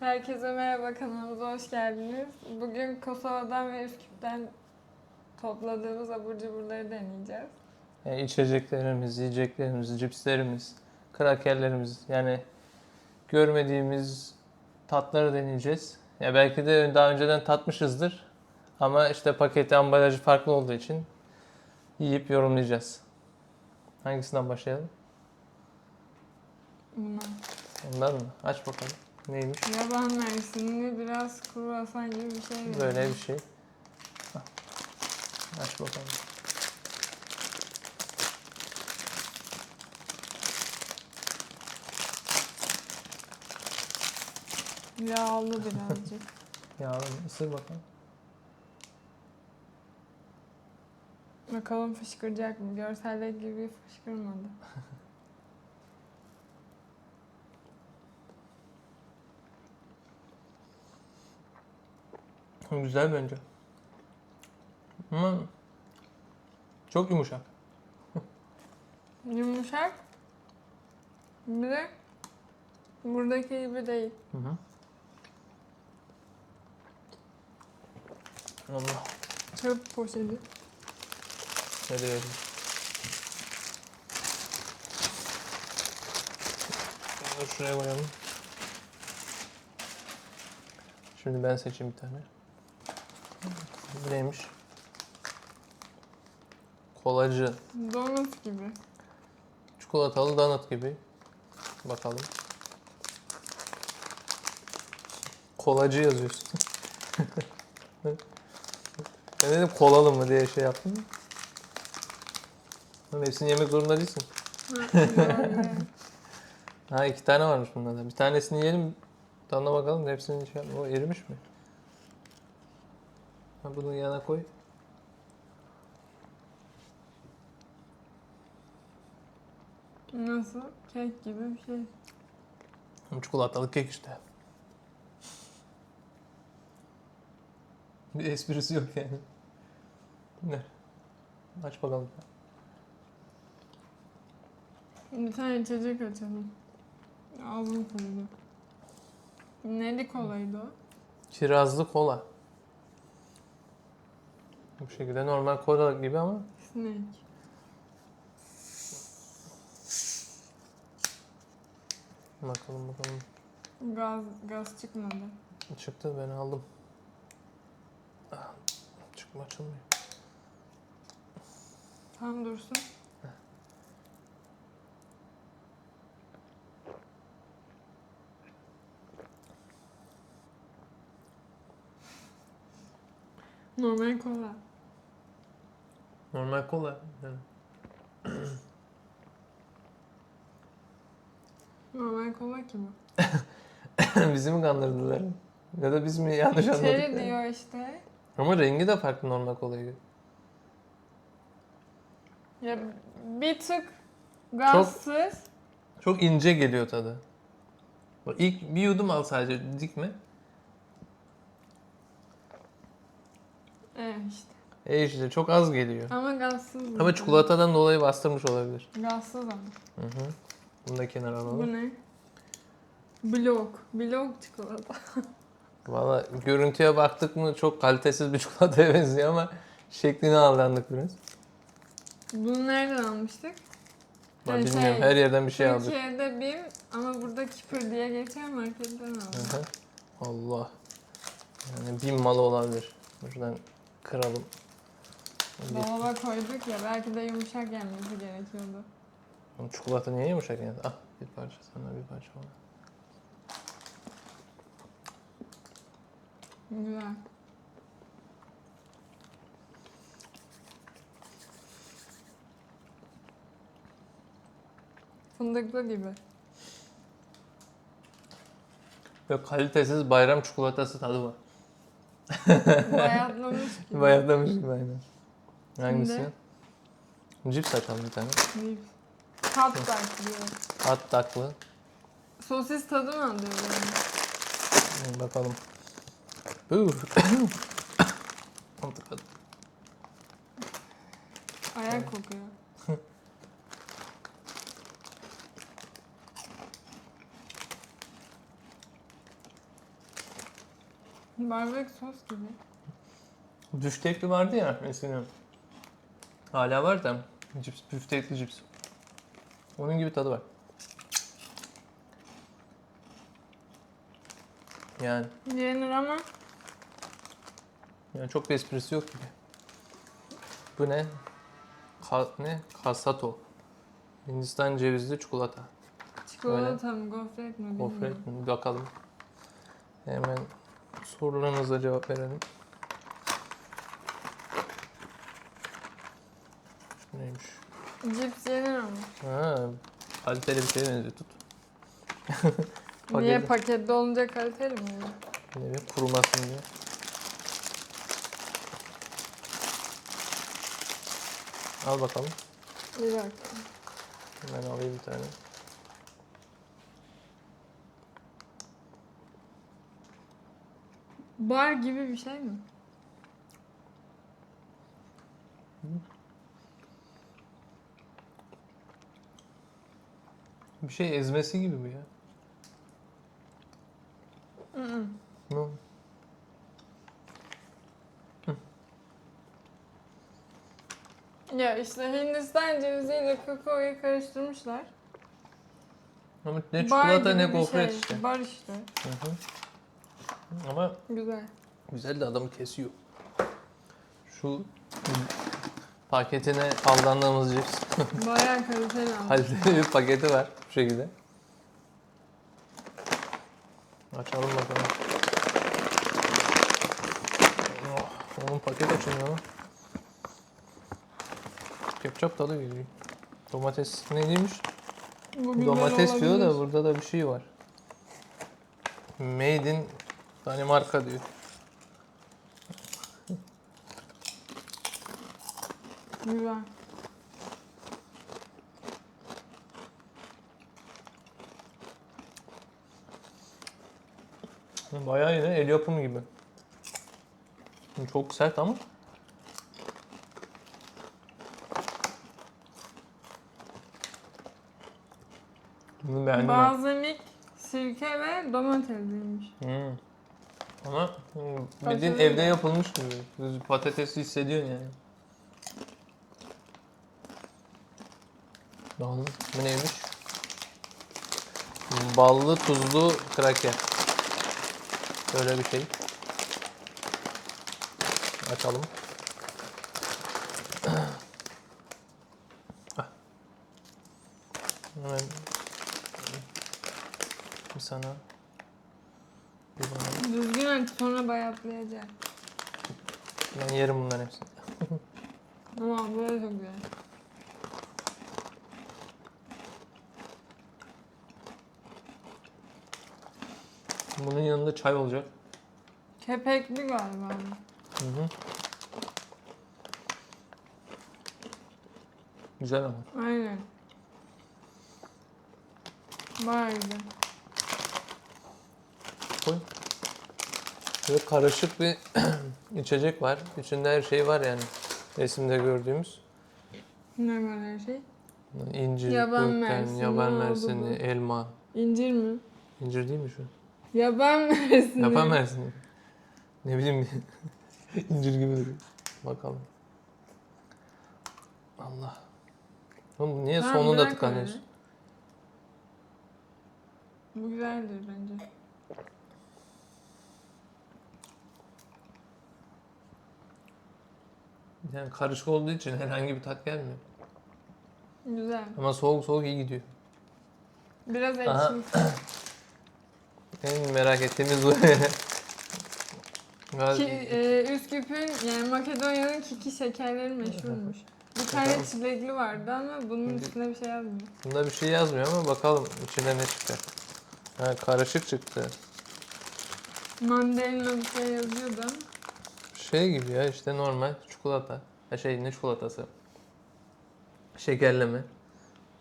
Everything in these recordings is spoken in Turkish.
Herkese merhaba kanalımıza hoş geldiniz. Bugün Kosova'dan ve Üsküp'ten topladığımız abur cuburları deneyeceğiz. Yani içeceklerimiz, yiyeceklerimiz, cipslerimiz, krakerlerimiz yani görmediğimiz tatları deneyeceğiz. Ya belki de daha önceden tatmışızdır ama işte paketi, ambalajı farklı olduğu için yiyip yorumlayacağız. Hangisinden başlayalım? Bunlar. Ondan mı? Aç bakalım. Neymiş? Yaban mersinli biraz kruvasan gibi bir şey. veriyor. Böyle bir şey. Hah. Aç bakalım. Yağlı birazcık. Yağlı mı? Isır bakalım. Bakalım fışkıracak mı? Görseldeki gibi fışkırmadı. Güzel bence. Ama çok yumuşak. Yumuşak. Bir de buradaki gibi değil. Hı hı. Allah. Çöp poşeti. Ne diyelim. Bunu şuraya koyalım. Şimdi ben seçeyim bir tane. Bu neymiş? Kolacı. Donut gibi. Çikolatalı donut gibi. Bakalım. Kolacı yazıyorsun. ben dedim kolalı mı diye şey yaptım. Oğlum hepsini yemek zorunda değilsin. Ha iki tane varmış bunlardan. Bir tanesini yiyelim. Tadına bakalım. Hepsini şey yapma. O erimiş mi? Ha bunu yana koy. Nasıl? Kek gibi bir şey. Çikolatalı kek işte. Bir esprisi yok yani. Ne? Aç bakalım. Bir tane içecek açalım. Ağzım kurudu. Neli kolaydı o? Kirazlı kola. Bu şekilde normal kola gibi ama Snake. bakalım bakalım. Gaz, gaz çıkmadı. Çıktı ben aldım. Ah, Çıkma açılmıyor. Tam dursun. Normal kola. Normal kola. Normal kola ki bu. Bizi mi kandırdılar? Ya da biz mi yanlış anladık? İçeri yani? diyor işte. Ama rengi de farklı normal kolaya göre. Ya bir tık gazsız. Çok ince geliyor tadı. Bak İlk bir yudum al sadece dikme. Evet işte. E işte çok az geliyor. Ama gazsız. bu. Ama çikolatadan dolayı bastırmış olabilir. Gazsız ama. Hı hı. Bunu da kenara Bu alalım. ne? Blok. Blok çikolata. Valla görüntüye baktık mı çok kalitesiz bir çikolataya benziyor ama şekline aldandık biraz. Bunu nereden almıştık? Ben Yani bilmiyorum şey, her yerden bir şey aldık. Türkiye'de BİM ama burada Kipr diye geçen marketten aldım. Hı hı. Allah. Yani bin malı olabilir. Buradan kıralım. Dolaba koyduk ya belki de yumuşak yenmesi gerekiyordu. Oğlum Çikolata niye yumuşak yani? Ah bir parça sana bir parça bana. Güzel. Fındıklı gibi. Böyle kalitesiz bayram çikolatası tadı var. Bayatlamış gibi. Bayatlamış gibi aynen. Hangisi? Cips açalım bir tane. Değil. Tat başlıyor. At taklı. Sosis tadı mı alıyor yani? Bakalım. Mantıklı. Ayak kokuyor. Barbekü sos gibi. Büftekli vardı ya eskiden. Hala var da cips, büftekli cips. Onun gibi tadı var. Yani, Yenir ama yani çok bir esprisi yok gibi. Bu ne? Ka- ne? Kasato. Hindistan cevizli çikolata. çikolata mı gofret mi bilmiyorum. Gofret mi? Bakalım. Hemen sorularınıza cevap verelim. Neymiş? Cips yenir ama. Ha, kaliteli bir şeye benziyor tut. Niye Paketi- pakette olunca kaliteli mi? Ne bir kurumasın diye. Al bakalım. Bir dakika. Ben alayım bir tane. Bar gibi bir şey mi? Bir şey ezmesi gibi bu ya. Ne? Ya işte Hindistan ceviziyle kakaoyu karıştırmışlar. Ama ne çikolata gibi ne bir gofret şey. işte. Bar işte. Hı hı. Ama Güzel. güzel de adamı kesiyor. Şu paketine aldandığımız cips. Bayağı kaliteli ama. Kaliteli bir paketi var bu şekilde. Açalım bakalım. Oh, onun paket açılmıyor ama. Ketçap tadı geliyor. Domates neymiş? Bu güzel Domates diyor da burada da bir şey var. Made in Danimarka diyor. Güzel. Bayağı yine el yapımı gibi. Çok sert ama. Bunu beğendim. Balzamik, sirke ve domatesliymiş. Hmm. Ama hmm, bildiğin evde yapılmış gibi. Düz Patatesi hissediyorsun yani. Bakalım bu neymiş? Ballı tuzlu kraker. Böyle bir şey. Açalım. Ah. Hemen bir sana bir bana. Düzgün aç sonra bayatlayacak. Ben yerim bunların hepsini. Ama böyle çok güzel. Bunun yanında çay olacak. Kepekli galiba. Hı hı. Güzel ama. Aynen. Bayağı güzel. Koy. Böyle karışık bir içecek var. İçinde her şey var yani. Resimde gördüğümüz. Ne var her şey? İncir, Yaban gökten, mersini, yaban mersini, elma. İncir mi? İncir değil mi şu? Yaban mersini. Yaban mersini. Ne bileyim incir gibi duruyor. Bakalım. Allah. Oğlum niye Tamam, sonunda bırak tıkanıyorsun? öyle. Bu güzeldir bence. Yani karışık olduğu için herhangi bir tat gelmiyor. Güzel. Ama soğuk soğuk iyi gidiyor. Biraz Aha. ekşi. En merak ettiğimiz bu. Ki, e, Üsküp'ün yani Makedonya'nın kiki şekerleri meşhurmuş. Bir tane çilekli vardı ama bunun üstüne bir şey yazmıyor. Bunda bir şey yazmıyor ama bakalım içinde ne çıkacak. Ha, karışık çıktı. Mandalina bir şey yazıyordu. Şey gibi ya işte normal çikolata. Ha şey ne çikolatası? Şekerleme.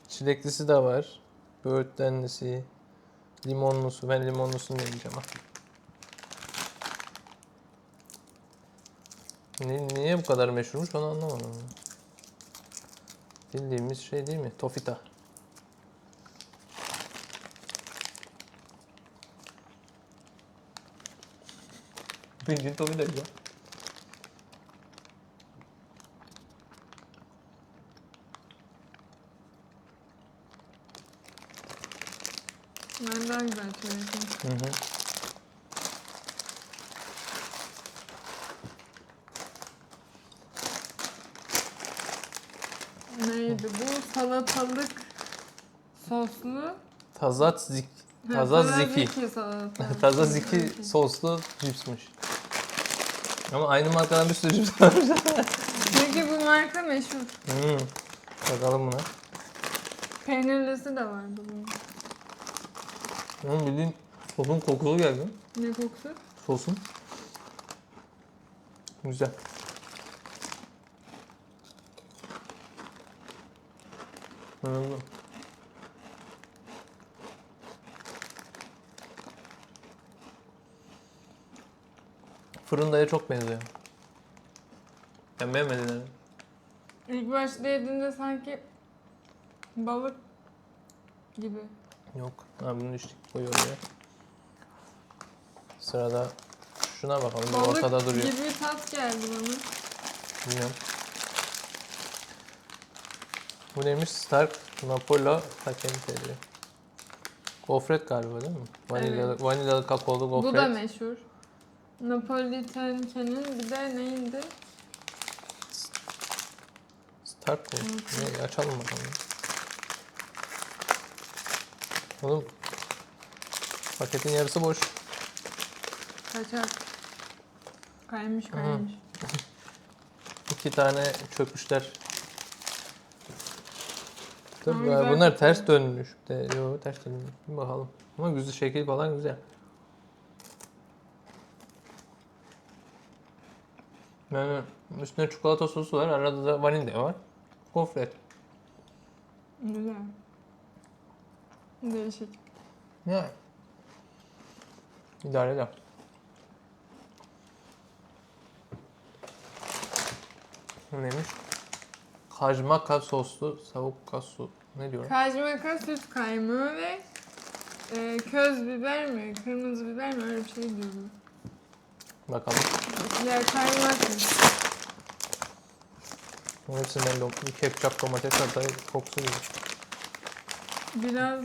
Çileklisi de var. Böğürtlenlisi. Limonlusu. Ben limonlusunu deneyeceğim ha. Ni- niye bu kadar meşhurmuş onu anlamadım. Bildiğimiz şey değil mi? Tofita. Pincin tofu da güzel. Ben daha güzel söyledim. Hı hı. Neydi bu? Salatalık soslu. Tazat zik. Ha, Taza ziki. Taza ziki soslu cipsmiş. Ama aynı markadan bir sürü cips var. Çünkü bu marka meşhur. hmm. Bakalım buna. Peynirlisi de vardı bunun. Oğlum bildiğin sosun kokusu geldi. Ne kokusu? Sosun. Güzel. Anladım. Fırındaya çok benziyor. Ben beğenmedim yani. İlk başta yediğinde sanki balık gibi. Yok. Ha bunu içtik koyuyor oraya. Sırada şuna bakalım. Balık ortada duruyor. gibi tat geldi bana. Bilmiyorum. Bu neymiş? Stark Napolo Takente diyor. Gofret galiba değil mi? Vanilyalı, Evet. vanilyalı kakaolu gofret. Bu da meşhur. Napolitanke'nin bir de neydi? Stark mı? Ne? Açalım bakalım. Oğlum paketin yarısı boş. Kaçak. Kaymış kaymış. İki tane çökmüşler. Tabii ya bunlar ters dönmüş. De, yo ters dönmüş. Bir bakalım. Ama güzel şekil falan güzel. Yani üstünde çikolata sosu var. Arada da vanilya var. Gofret. Güzel. Değişik. Yani. İdare eder. Bu neymiş? Kajmaka soslu savukka su. Ne diyor? Kajmaka süt kaymağı ve e, köz biber mi, kırmızı biber mi öyle bir şey diyordu. Bakalım. Ya kaymak mı? Bunun hepsinden de ketçap, domates, salata kokusu geliyor. Biraz.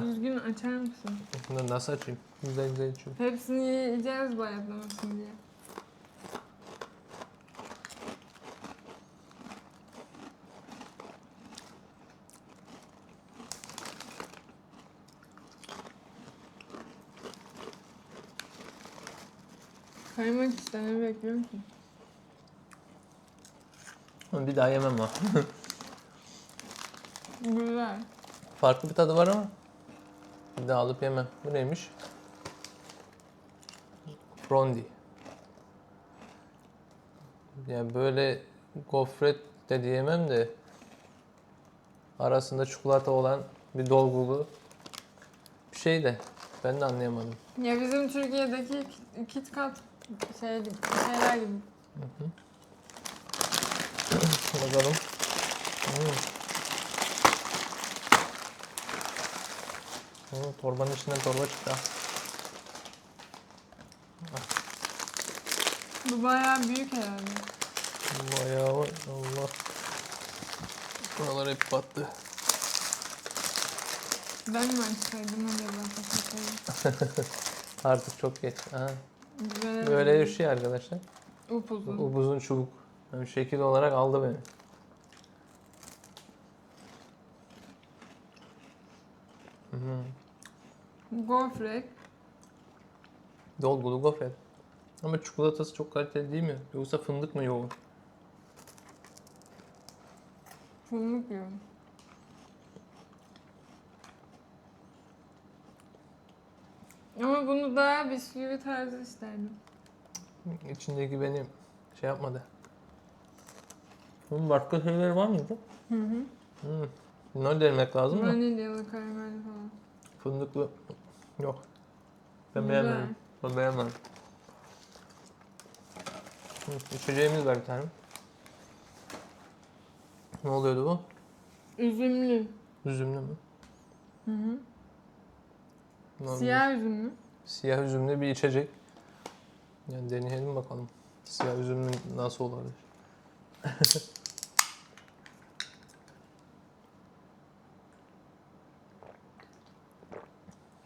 Düzgün açar mısın? Bunları nasıl açayım? Güzel güzel içiyorum. Hepsini yiyeceğiz bayatlamasın diye. Kaymak işte ne bekliyorum ki? Bir daha yemem ha. Güzel. Farklı bir tadı var ama bir daha alıp yemem. Bu neymiş? Frondi. Yani böyle gofret de diyemem de arasında çikolata olan bir dolgulu bir şey de ben de anlayamadım. Ya bizim Türkiye'deki Kit- Kat şey gibi, şeyler gibi. Bakalım. Hmm. Oo, torbanın içinden torba çıktı. ha. Bu bayağı büyük herhalde. Bayağı var. Allah. Buralar hep battı. Ben mi açsaydım ben kapatayım. Artık çok geç. Aha. Böyle, Böyle bir şey arkadaşlar. Upuzun. Upuzun çubuk. Yani şekil olarak aldı beni. Gofret. Dolgulu gofret. Ama çikolatası çok kaliteli değil mi? Yoksa fındık mı yoğun? Fındık yiyorum. Ama bunu daha bisküvi tarzı isterdim. İçindeki beni şey yapmadı. Bunun başka şeyleri var mıydı? Hı hı. Hmm. Bunları denemek lazım mı? Vanilyalı, karamelli falan. Fındıklı yok. Ben Güzel. beğenmedim. Ben beğenmedim. İçeceğimiz var bir tane. Ne oluyordu bu? Üzümlü. Üzümlü mü? Hı hı. Normal. Siyah üzümlü. Siyah üzümlü bir içecek. Yani deneyelim bakalım. Siyah üzümün nasıl olabilir?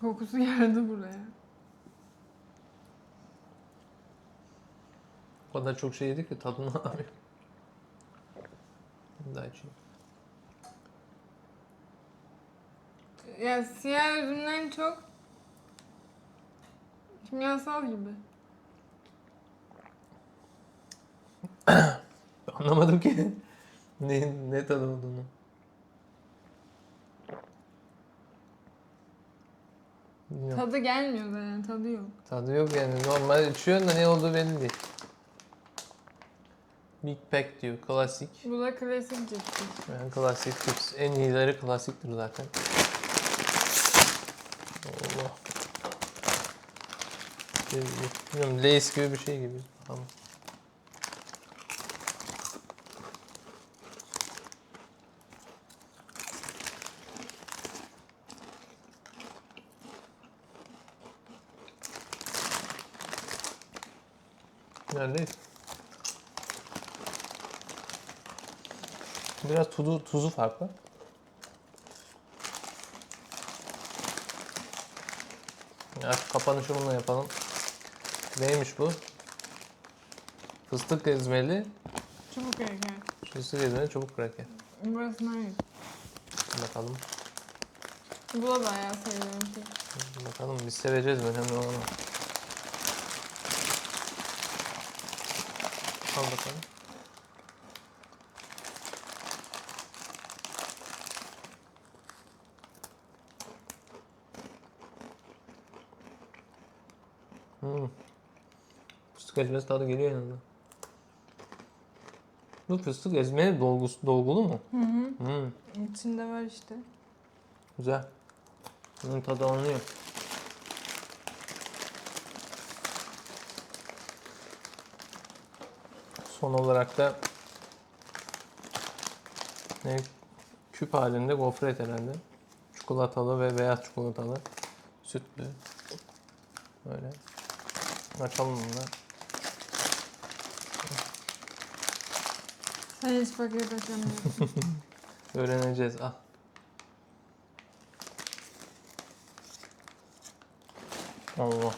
Kokusu geldi buraya. O kadar çok şey yedik ki tadını alamıyorum. Daha içeyim. Ya siyah üzümden çok kimyasal gibi. Anlamadım ki ne, ne tadı olduğunu. Bilmiyorum. Tadı gelmiyor yani tadı yok. Tadı yok yani. Normal içiyorsun da ne olduğu belli değil. Big Pack diyor. Klasik. Bu da klasik cips. Yani klasik chips. En iyileri klasiktir zaten. Allah. Şey, Bilmiyorum Lay's gibi bir şey gibi. Ama. Neredeyiz? Biraz tuzu, tuzu farklı. Artık kapanışı bununla yapalım. Neymiş bu? Fıstık ezmeli, Çubuk erken. fıstık ezmeli çubuk kraker. Burası nerede? Bakalım. Bu da bayağı seviyorum ki. Bakalım biz seveceğiz mi? Önemli olan Al bakalım. Hmm. Fıstık ezmesi tadı geliyor en azından. Bu fıstık ezme dolgusu, dolgulu mu? Hı hı. Hmm. İçinde var işte. Güzel. Bunun tadı alınıyor. Son olarak da ne küp halinde gofret herhalde. Çikolatalı ve beyaz çikolatalı. Sütlü. Böyle. Açalım bunu. Sen hiç paket açamıyorsun. Öğreneceğiz. Al. Allah.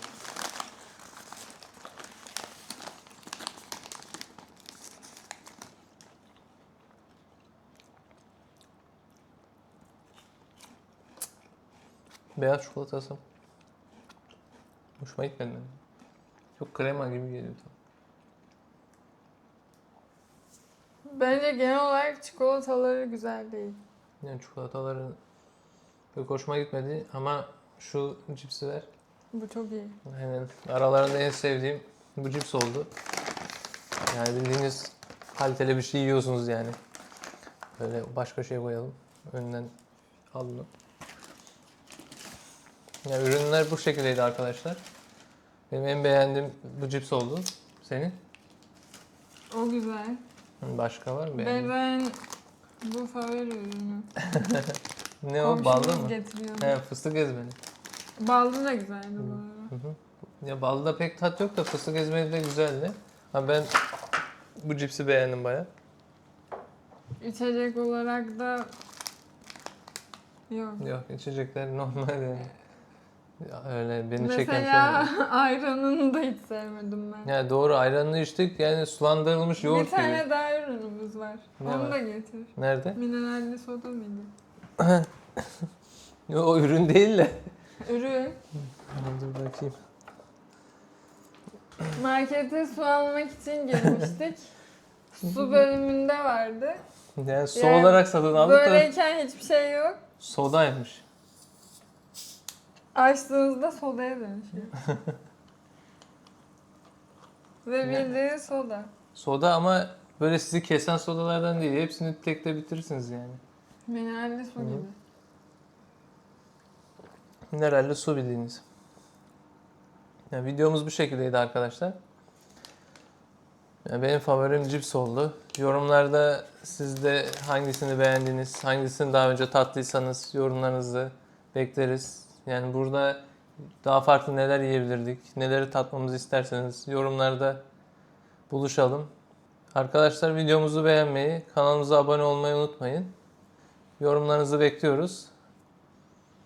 Beyaz çikolatası. Hoşuma gitmedi benim. Çok krema gibi geliyor. Bence genel olarak çikolataları güzel değil. Yani çikolataları pek hoşuma gitmedi ama şu cipsi ver. Bu çok iyi. Aynen. Aralarında en sevdiğim bu cips oldu. Yani bildiğiniz kaliteli bir şey yiyorsunuz yani. Böyle başka şey koyalım. Önden al bunu. Yani ürünler bu şekildeydi arkadaşlar. Benim en beğendiğim bu cips oldu. Senin? O güzel. Başka var mı beğendiğin? ben bu favori ürünü. Ne o? Ballı mı? He fıstık ezmeli. Ballı da güzeldi bu arada. Hı hı. Ya balda pek tat yok da fıstık ezmeli de güzeldi. Ha ben bu cipsi beğendim baya. İçecek olarak da yok. Yok içecekler normal yani. Öyle beni çeken şey Mesela mi? ayranını da hiç sevmedim ben. Ya doğru ayranını içtik yani sulandırılmış yoğurt bir tane gibi. daha ürünümüz var. Ne Onu var? da getir. Nerede? Mineralli soda mıydı? O ürün değil de. Ürün. Dur bakayım. Markete su almak için girmiştik. su bölümünde vardı. Yani su Yani olarak satın aldık da Böyleyken hiçbir şey yok. sodaymış. Açtığınızda sodaya dönüşüyor. Ve bildiğin soda. Soda ama böyle sizi kesen sodalardan değil. Hepsini tekte bitirirsiniz yani. Mineralli su gibi. Mineralli su bildiğiniz. Yani videomuz bu şekildeydi arkadaşlar. Yani benim favorim cips oldu. Yorumlarda siz de hangisini beğendiniz, hangisini daha önce tattıysanız yorumlarınızı bekleriz. Yani burada Daha farklı neler yiyebilirdik, neleri tatmamızı isterseniz yorumlarda buluşalım. Arkadaşlar videomuzu beğenmeyi, kanalımıza abone olmayı unutmayın. Yorumlarınızı bekliyoruz.